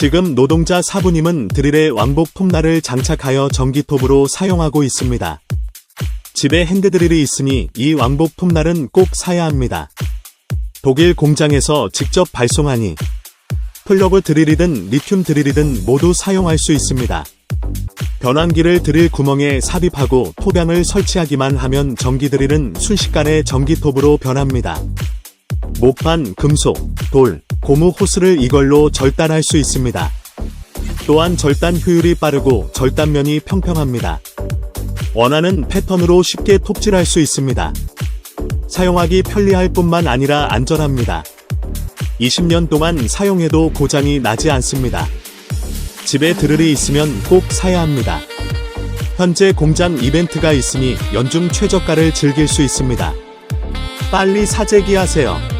지금 노동자 사부님은 드릴에 왕복 톱날을 장착하여 전기톱으로 사용하고 있습니다. 집에 핸드드릴이 있으니 이 왕복 톱날은 꼭 사야 합니다. 독일 공장에서 직접 발송하니 플러그 드릴이든 리튬 드릴이든 모두 사용할 수 있습니다. 변환기를 드릴 구멍에 삽입하고 톱양을 설치하기만 하면 전기 드릴은 순식간에 전기톱으로 변합니다. 목판, 금속, 돌, 고무 호스를 이걸로 절단할 수 있습니다. 또한 절단 효율이 빠르고 절단면이 평평합니다. 원하는 패턴으로 쉽게 톱질할 수 있습니다. 사용하기 편리할 뿐만 아니라 안전합니다. 20년 동안 사용해도 고장이 나지 않습니다. 집에 드릴이 있으면 꼭 사야 합니다. 현재 공장 이벤트가 있으니 연중 최저가를 즐길 수 있습니다. 빨리 사재기 하세요.